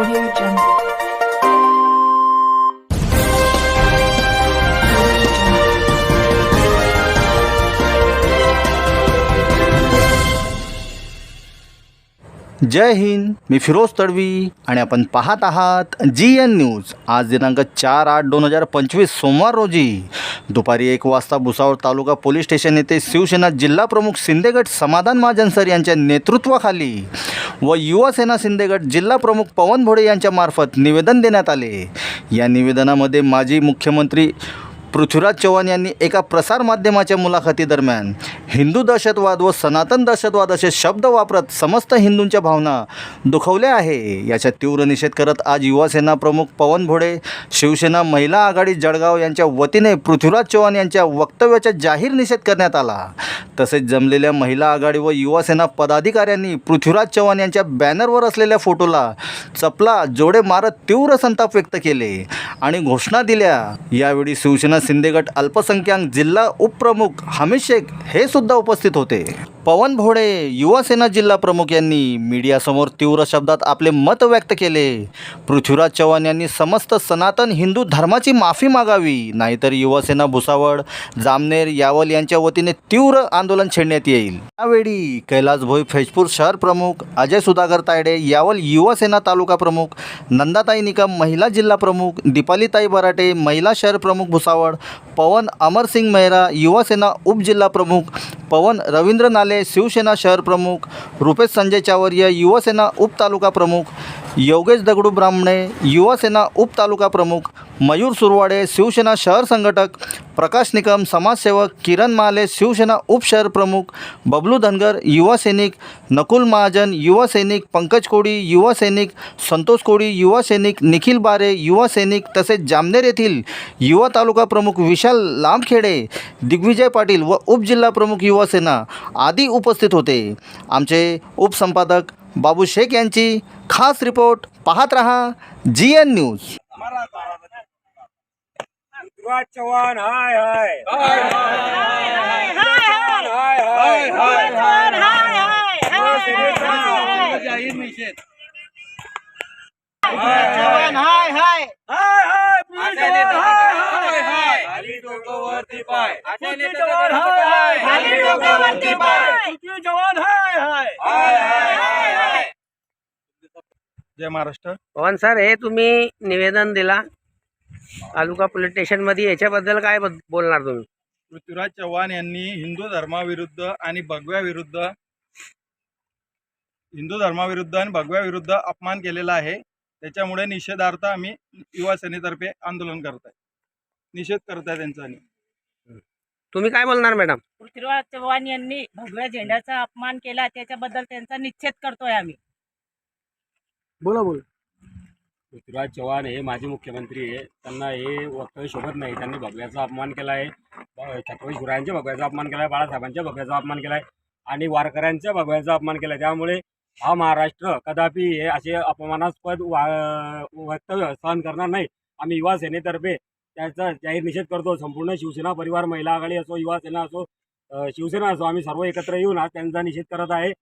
Audio Jungle. जय हिंद मी फिरोज तडवी आणि आपण पाहत आहात जी एन न्यूज आज दिनांक चार आठ दोन हजार पंचवीस सोमवार रोजी दुपारी एक वाजता भुसावळ तालुका पोलीस स्टेशन येथे शिवसेना जिल्हा प्रमुख शिंदेगड समाधान महाजनसर यांच्या नेतृत्वाखाली व युवासेना शिंदेगड जिल्हा प्रमुख पवन भोडे यांच्यामार्फत निवेदन देण्यात आले. या निवेदनामध्ये माजी मुख्यमंत्री पृथ्वीराज चव्हाण यांनी एका प्रसारमाध्यमाच्या मुलाखतीदरम्यान हिंदू दहशतवाद व सनातन दहशतवाद असे शब्द वापरत समस्त हिंदूंच्या भावना दुखवल्या आहे. याचा तीव्र निषेध करत आज युवासेना प्रमुख पवन भोडे शिवसेना महिला आघाडी जळगाव यांच्या वतीने पृथ्वीराज चव्हाण यांच्या वक्तव्याचा जाहीर निषेध करण्यात आला. तसेच जमलेल्या महिला आघाडी व युवासेना पदाधिकाऱ्यांनी पृथ्वीराज चव्हाण यांच्या बॅनरवर असलेल्या फोटोला चपला जोडे मारत तीव्र संताप व्यक्त केले आणि घोषणा दिल्या. यावेळी शिवसेना शिंदेगट अल्पसंख्याक जिल्हा उपप्रमुख हमीद शेख हे सुद्धा उपस्थित होते. पवन भोडे युवासेना जिल्हा प्रमुख यांनी मीडियासमोर तीव्र शब्दात आपले मत व्यक्त केले. पृथ्वीराज चव्हाण यांनी समस्त सनातन हिंदू धर्माची माफी मागावी नाहीतर युवासेना भुसावळ जामनेर यावल यांच्या वतीने तीव्र आंदोलन छेडण्यात येईल. यावेळी कैलास भोई फैजपूर शहर प्रमुख अजय सुधाकर तायडे यावल युवासेना तालुका प्रमुख नंदाताई निकम महिला जिल्हा प्रमुख दीपालीताई बराटे महिला शहर प्रमुख भुसावळ पवन अमरसिंग मेहरा युवासेना उपजिल्हा प्रमुख पवन रवींद्र नाले शिवसेना शहर प्रमुख रुपेश संजय चावरिया युवासेना उप तालुका प्रमुख योगेश दगडू ब्राह्मणे युवासेना उपतालुका प्रमुख मयूर सुरवाडे शिवसेना शहर संघटक प्रकाश निकम समाजसेवक किरण माले शिवसेना उप शहर प्रमुख बबलू धनगर युवा सैनिक नकुल महाजन युवा सैनिक पंकज कोडी युवा सैनिक संतोष कोडी युवा सैनिक निखिल बारे युवा सैनिक तसेच जामनेर येथील युवा तालुका प्रमुख विशाल लांबखेडे दिग्विजय पाटील व उपजिल्हा प्रमुख युवासेना आदी उपस्थित होते. आमचे उपसंपादक बाबू शेख यांची खास रिपोर्ट पाहत रहा जी एन न्यूज चव्हाण हाय हाय हाय हाय हाय हाय जाहीर निषेध चव्हाण हाय हाय हाय हाय पृथ्वी चव्हाण हाय हाय हाय खाली डोकं वरती पाय पृथ्वी चव्हाण हाय हाय खाली डोकं वरती पाय पृथ्वी चव्हाण हाय हाय हाय हाय हाय हाय जय महाराष्ट्र. पवन सर हे तुम्ही निवेदन दिला. तालुका पोलीस स्टेशनमध्ये याच्याबद्दल काय बोलणार तुम्ही? पृथ्वीराज चव्हाण यांनी हिंदू धर्माविरुद्ध आणि भगव्याविरुद्ध हिंदू धर्माविरुद्ध आणि भगव्याविरुद्ध अपमान केलेला आहे. त्याच्यामुळे निषेधार्थ आम्ही युवा सेनेतर्फे आंदोलन करत आहे निषेध करत आहे त्यांचा तुम्ही काय बोलणार मॅडम पृथ्वीराज चव्हाण यांनी भगव्या झेंड्याचा अपमान केला त्याच्याबद्दल त्यांचा निषेध करतोय आम्ही. बोला बोला. पृथ्वीराज चव्हाण हे माजी मुख्यमंत्री आहे. त्यांना हे वक्तव्य शोभत नाही. त्यांनी भगव्याचा अपमान केला आहे छत्रपती शिवरायांच्या भगव्याचा अपमान केला आहे बाळासाहेबांच्या भगव्याचा अपमान केला आहे आणि वारकऱ्यांच्या भगव्याचा अपमान केला आहे त्यामुळे हा महाराष्ट्र कदापि हे असे अपमानास्पद वा वक्तव्य सहन करणार नाही. आम्ही युवा सेनेतर्फे त्याचा जाहीर निषेध करतो. संपूर्ण शिवसेना परिवार महिला आघाडी असो युवा सेना असो शिवसेना असो आम्ही सर्व एकत्र येऊन आज त्यांचा निषेध करत आहे.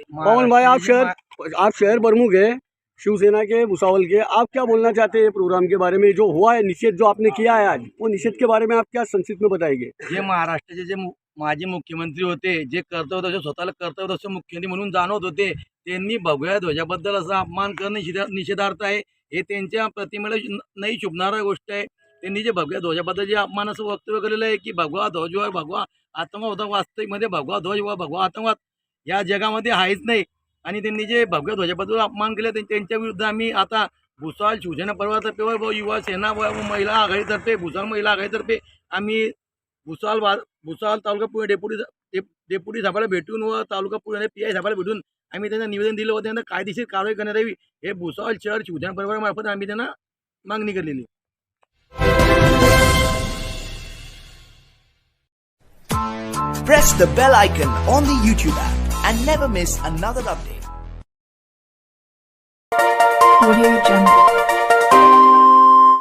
पवन भाई आप शहर आप शहर प्रमुख है शिवसेना के भुसावल के। आप क्या बोलना चाहते हैं प्रोग्राम के बारे में? जो हुआ है निषेध जो आपने किया है आज वो निषेध के बारे में आप क्या संक्षिप्त में बताएंगे? जे महाराष्ट्राचे जे माजी मुख्यमंत्री होते जे कर्तव्य तसे स्वतःला कर्तव्य तसे मुख्यमंत्री म्हणून जाणवत होते त्यांनी भगव्या ध्वजाबद्दल असा अपमान करणं निषेधा निषेधार्थ आहे. हे त्यांच्या प्रतिमेला नाही शुभणारा गोष्ट आहे. त्यांनी जे भगव्या ध्वजाबद्दल जे अपमान असं वक्तव्य केलेलं आहे की भगवा ध्वज व भगवा आतंकवाद होता वास्तविकमध्ये भगवा ध्वज व भगवा आतंकवाद या जगामध्ये आहेच नाही. आणि त्यांनी जे भगव्या ध्वजाबद्दल अपमान केले त्यांच्या विरुद्ध आम्ही आता भुसाळ शिवसेना परिवारातर्फे व युवा सेना व महिला आघाडीतर्फे भुसाळ महिला आघाडीतर्फे आम्ही भुसाळ वा भुसाळ तालुका पुणे डेप्युटी डेप- डेप्युटी साहेबाला भेटून व तालुका पुणे पी आय साहेबाला भेटून आम्ही त्यांना निवेदन दिलं व त्यांना कायदेशीर कारवाई करण्यात यावी. हे भुसाळ शहर शिवसेना परिवारामार्फत आम्ही त्यांना मागणी केलेली. Press the bell icon on the YouTube app. And never miss another update. Audio Jungle.